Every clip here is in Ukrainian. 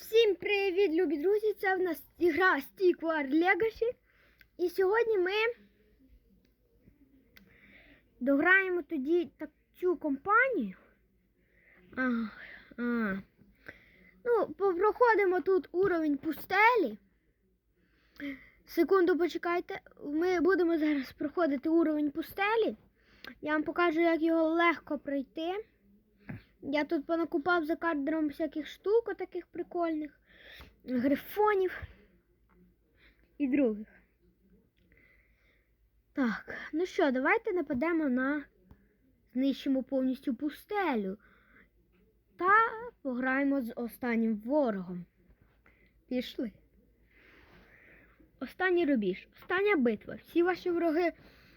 Всім привіт, любі друзі! Це в нас ігра Stick War Legacy. І сьогодні ми дограємо тоді так цю компанію. А, а. Ну, проходимо тут уровень пустелі. Секунду почекайте. Ми будемо зараз проходити уровень пустелі. Я вам покажу, як його легко пройти. Я тут понакупав за кадром всяких штук, таких прикольних, грифонів і других. Так, ну що, давайте нападемо на знищимо повністю пустелю та пограємо з останнім ворогом. Пішли. Останній рубіж. Остання битва. Всі ваші вороги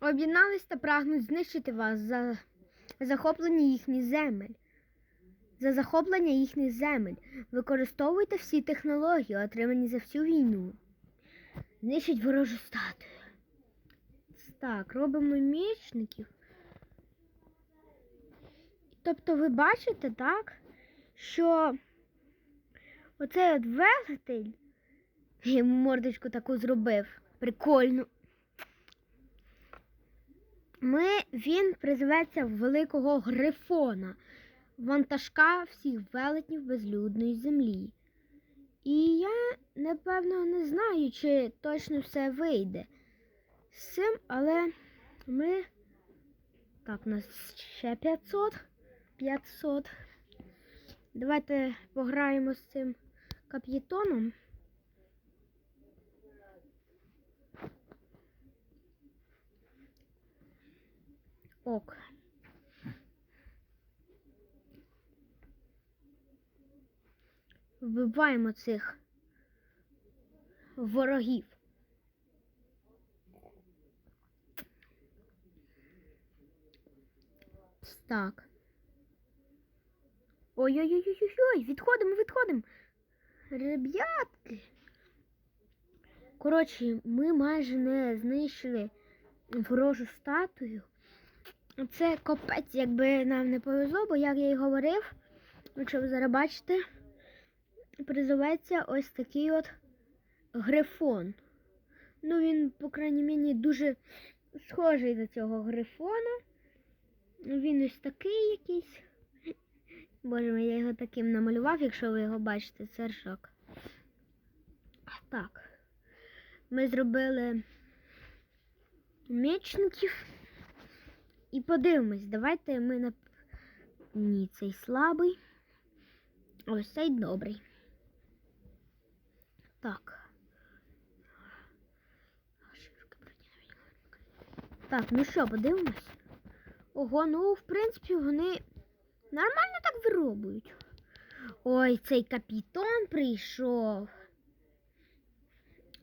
об'єднались та прагнуть знищити вас за захоплення їхніх земель за захоплення їхніх земель. Використовуйте всі технології, отримані за всю війну. Знищить ворожу статую. Так, робимо мічників. Тобто ви бачите, так, що оцей от велетень, йому мордочку таку зробив. Прикольно. Ми, він призиветься великого грифона вантажка всіх велетнів безлюдної землі. І я, напевно, не знаю, чи точно все вийде з цим, але ми. Так, у нас ще 500. 500. Давайте пограємо з цим кап'єтоном. Ок. Вбиваємо цих ворогів. Так. Ой-ой-ой-ой-ой, відходимо, відходимо. Ребятки. Коротше, ми майже не знищили ворожу статую. Це копець, якби нам не повезло, бо як я і говорив, якщо ви зараз бачите, призоветься ось такий от грифон. Ну, він, по крайній мірі, дуже схожий до цього грифона. Він ось такий якийсь. Боже я його таким намалював, якщо ви його бачите, це ршок. Так. Ми зробили мечників. І подивимось, давайте ми на. Ні, цей слабий. Ось цей добрий. Так. Так, ну що, подивимось? Ого, ну, в принципі, вони нормально так виробують. Ой, цей капітон прийшов.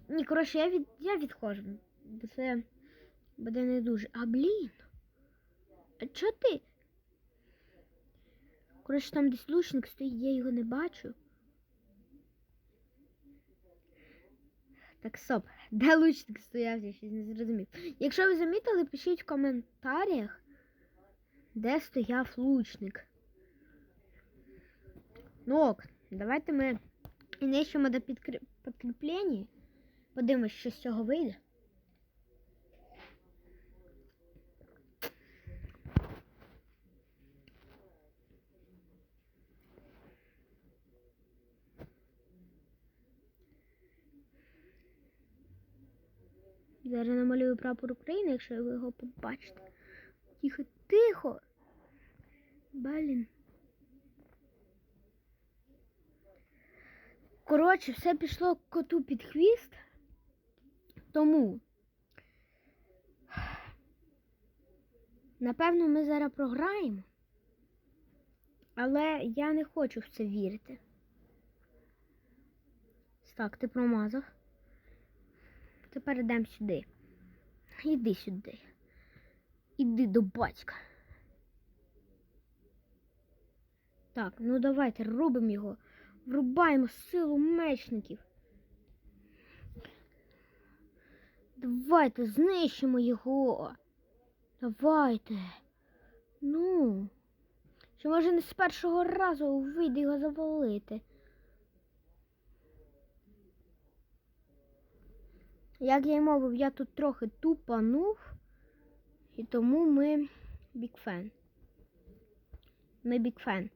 Ні, коротше, я від... я відходжу. Бо це буде не дуже. А блін. А чого ти? Коротше, там десь лучник стоїть, я його не бачу. Так, стоп, де лучник стояв, я щось не зрозумів. Якщо ви замітили, пишіть в коментарях, де стояв лучник. Ну ок, давайте ми нищимо до підкріплення. Подивимось, що з цього вийде. Зараз намалюю прапор України, якщо ви його побачите. Тихо, тихо. Блін. Коротше, все пішло коту під хвіст. Тому. Напевно, ми зараз програємо. Але я не хочу в це вірити. Так, ти промазав. Тепер йдемо сюди. Іди сюди. Іди до батька. Так, ну давайте робимо його. Врубаємо силу мечників. Давайте знищимо його. Давайте. Ну. Що може не з першого разу вийде його завалити. Як я й мовив, я тут трохи тупанув, і тому ми бікфен. Ми бікфен.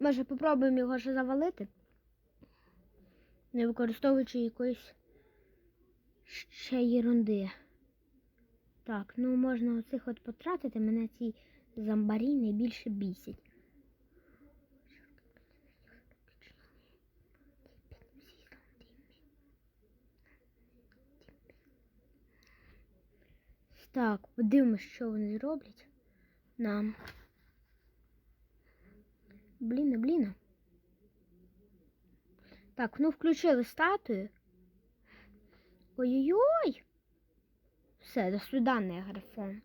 Може, попробуємо його ще завалити, не використовуючи якоїсь ще єрунди. Так, ну можна оцих от потратити, мене ці зомбарі найбільше бісять. Так, подивимось, що вони зроблять нам. Блін, блін. Так, ну включили статую. Ой-ой-ой. Все, до свидання, графон.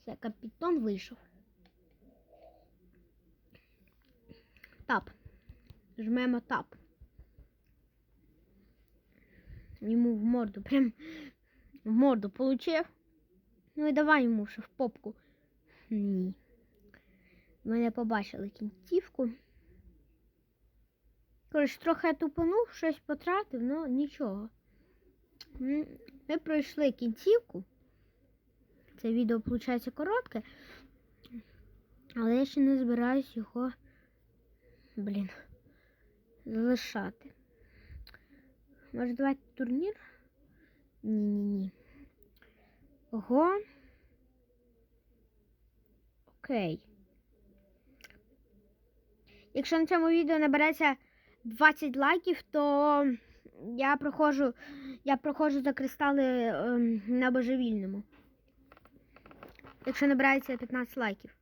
Все, капітан вийшов. Тап. Жмемо тап. Йому в морду, прям в морду получив. Ну і давай йому ще в попку. Ні. Ми не побачили кінцівку. Коротше, трохи тупанув, щось потратив, ну нічого. Ми пройшли кінцівку. Це відео, виходить, коротке. Але я ще не збираюсь його, блін, залишати. Може, давайте турнір? Ні-ні-ні. Ого. Окей. Якщо на цьому відео набереться 20 лайків, то я проходжу, я проходжу за кристали ем, на божевільному. Якщо набирається 15 лайків.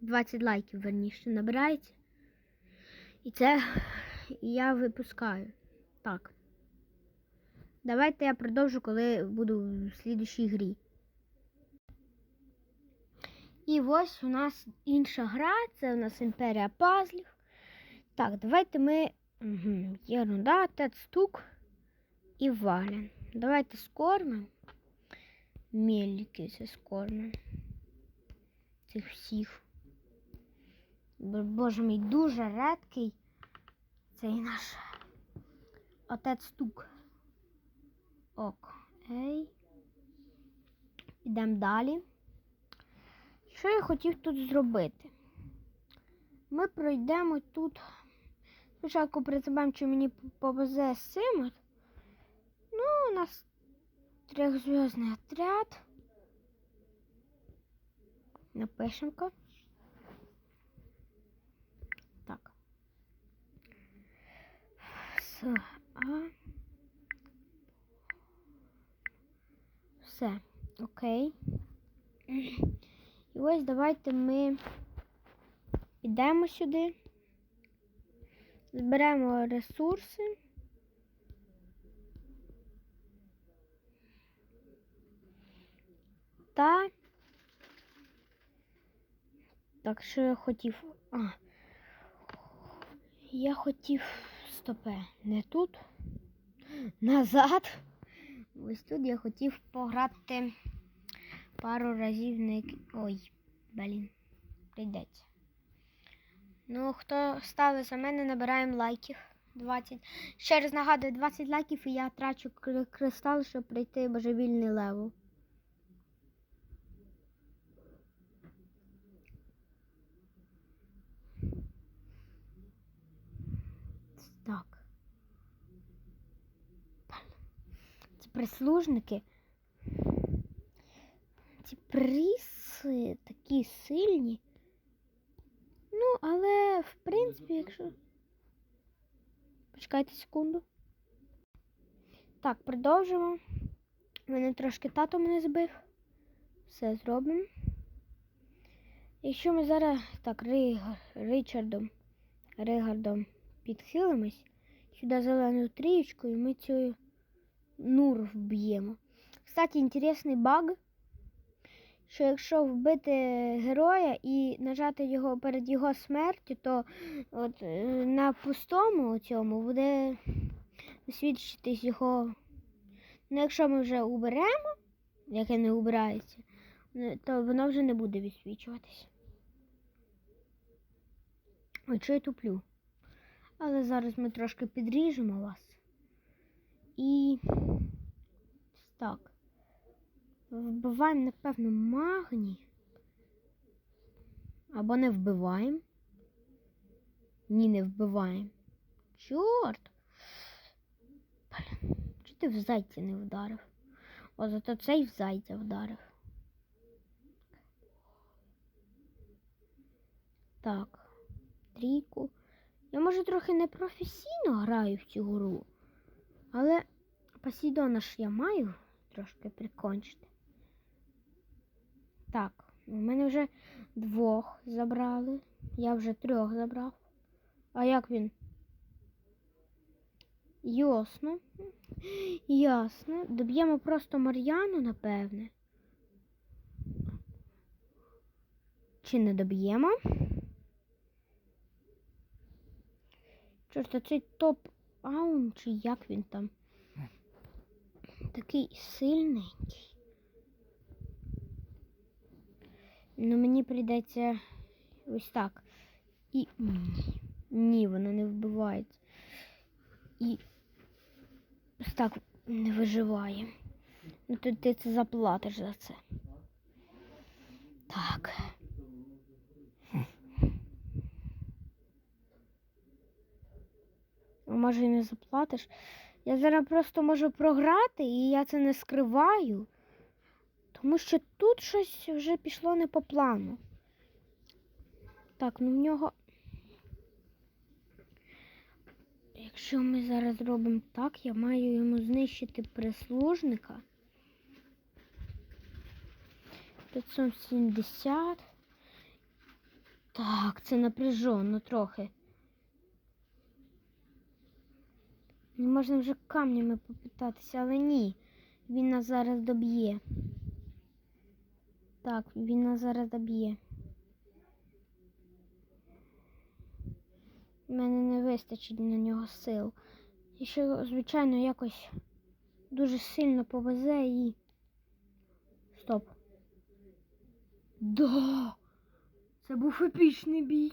20 лайків, верніше, набирається. І це я випускаю. Так. Давайте я продовжу, коли буду в слідущій грі. І ось у нас інша гра, це у нас імперія пазлів. Так, давайте ми. Єрунда, тецтук і вален. Давайте скормимо. Мельники це скормимо. Цих всіх. Боже мій, дуже редкий цей наш отець стук. Окей. Підемо далі. Що я хотів тут зробити? Ми пройдемо тут. Спочатку придбаємо, чи мені повезе з цим. от. Ну, у нас трьохзв'язний отряд. Напишемо-ка. Так. С, а. Все, окей. І ось давайте ми підемо сюди, зберемо ресурси. Та так, що я хотів. А, я хотів стопе, не тут, назад. Ось тут я хотів пограти пару разів на Ой, блін, прийдеться. Ну, хто ставить за мене, набираємо лайків 20. Ще раз нагадую, 20 лайків і я трачу кристал, щоб пройти божевільний левел. Так. Ці прислужники. Ці приси такі сильні. Ну, але, в принципі, якщо. Почекайте секунду. Так, продовжимо. Мене трошки тато мене збив. Все зробимо. Якщо ми зараз так, Ри... Ричардом, Ригардом підхилимось сюди зеленою трієчкою, ми цю нур вб'ємо. Кстати, інтересний баг, що якщо вбити героя і нажати його перед його смертю, то от е, на пустому цьому буде висвідчитись його. Ну, якщо ми вже уберемо, яке не убирається, е, то воно вже не буде відсвічуватись. Ой, що я туплю. Але зараз ми трошки підріжемо вас. І так. Вбиваємо, напевно, магній. Або не вбиваємо. Ні, не вбиваємо. Чорт. Блін, чи ти в зайця не вдарив? О, зато цей в зайця вдарив. Так, трійку. Я може трохи непрофесійно граю в цю гру, але Посейдона ж я маю трошки прикончити. Так, у мене вже двох забрали. Я вже трьох забрав. А як він? Ясно. Ясно. Доб'ємо просто Мар'яну, напевне. Чи не доб'ємо? Чорт, а цей топ аун, чи як він там? Такий сильненький. Ну, мені прийдеться ось так. І. Ні, вона не вбивається. І ось так не виживає. Ну, то ти це заплатиш за це. Так. Може і не заплатиш. Я зараз просто можу програти, і я це не скриваю. Тому що тут щось вже пішло не по плану. Так, ну в нього. Якщо ми зараз зробимо так, я маю йому знищити прислужника. 570. Так, це напряжено трохи. Не можна вже камнями попитатися, але ні. Він нас зараз доб'є. Так, він нас зараз доб'є. У мене не вистачить на нього сил. І ще, звичайно, якось дуже сильно повезе і. Стоп. Да! Це був епічний бій.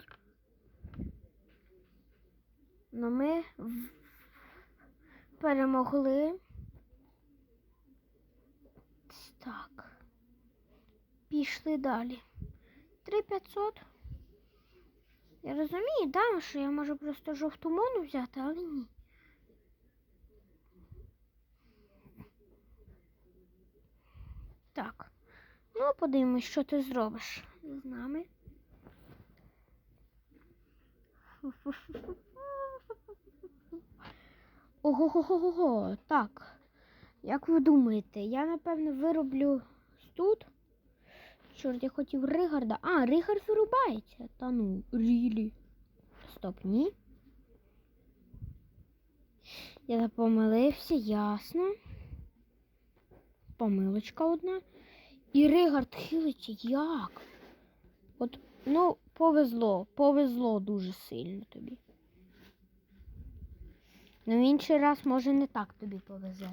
Но ми в- перемогли. Так. Пішли далі. 3500. Я розумію, да, що я можу просто жовту мону взяти, але ні. Так. Ну, подивимось, що ти зробиш з нами. Ого-го-го-го. Так. Як ви думаєте, я напевно вироблю тут. Чорт, я хотів Ригарда. А, Ригард вирубається. Та ну, рілі. Стоп, ні. Я помилився, ясно. Помилочка одна. І Ригард хилиться як? От, ну, повезло, повезло дуже сильно тобі. Ну, інший раз, може, не так тобі повезе.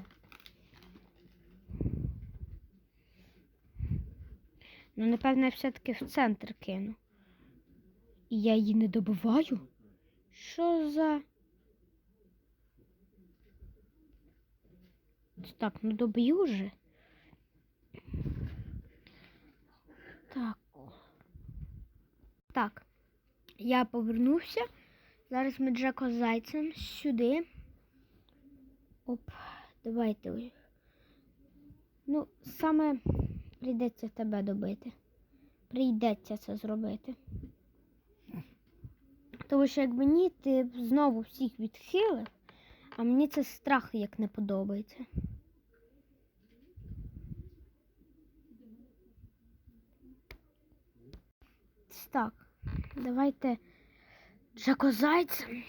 Ну, напевно, я все-таки в центр кину. І я її не добиваю? Що за. Так, ну доб'ю же. Так. Так. Я повернувся. Зараз ми Джеко зайцем сюди. Оп, давайте. Ну, саме прийдеться тебе добити. Прийдеться це зробити. Тому що якби ні, ти знову всіх відхилив, а мені це страх як не подобається. Так, давайте Джако зайцем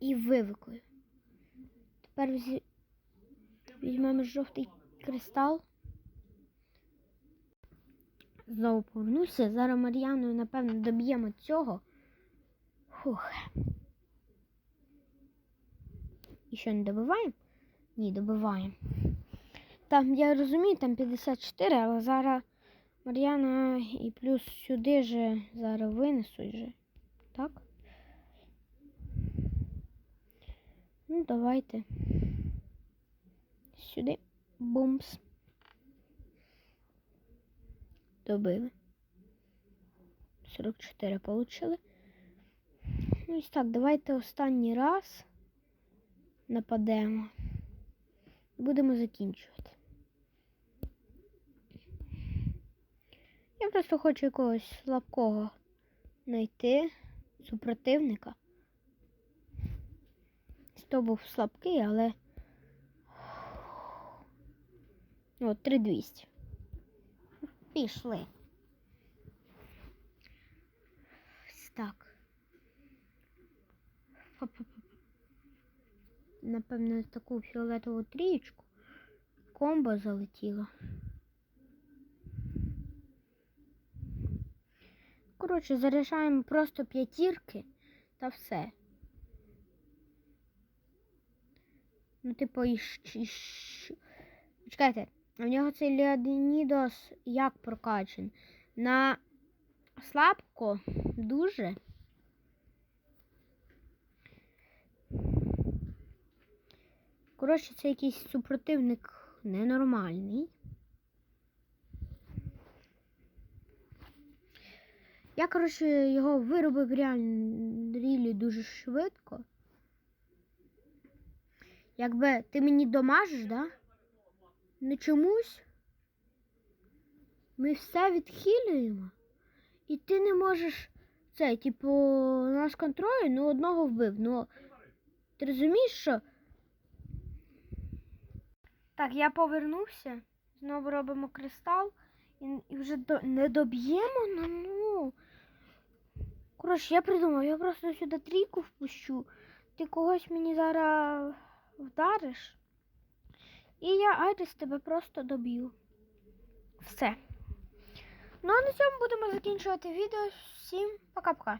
і вивикую. Тепер візьмемо жовтий кристал. Знову повернуся. Зараз Мар'яною, напевно, доб'ємо цього. Фух. І що, не добиваємо? Ні, добиваємо. Там, я розумію, там 54, але зараз Мар'яна і плюс сюди же зараз винесуть же. Так? Ну, давайте. Сюди. Бумс. Добили. 44 получили. Ну, ось так, давайте останній раз нападемо. Будемо закінчувати. Я просто хочу якогось слабкого знайти супротивника. То був слабкий, але. О, 3200. Пішли. Так. Напевно, таку фіолетову трієчку. Комбо залетіло. Коротше, заряджаємо просто п'ятірки та все. Ну, типу, і Чекайте, в нього цей Леонідос як прокачан? На слабко дуже. Коротше, це якийсь супротивник ненормальний. Я, коротше, його виробив реально дуже швидко. Якби ти мені домажеш, да? Не чомусь. Ми все відхилюємо. І ти не можеш це, типу, наш контроль, ну одного вбив. Ну, ти розумієш, що? Так, я повернувся. Знову робимо кристал. І, і вже до, не доб'ємо, ну, ну. Коротше, я придумав, я просто сюди трійку впущу. Ти когось мені зараз вдариш. І я Айрис тебе просто доб'ю. Все. Ну а на цьому будемо закінчувати відео. Всім пока-пока.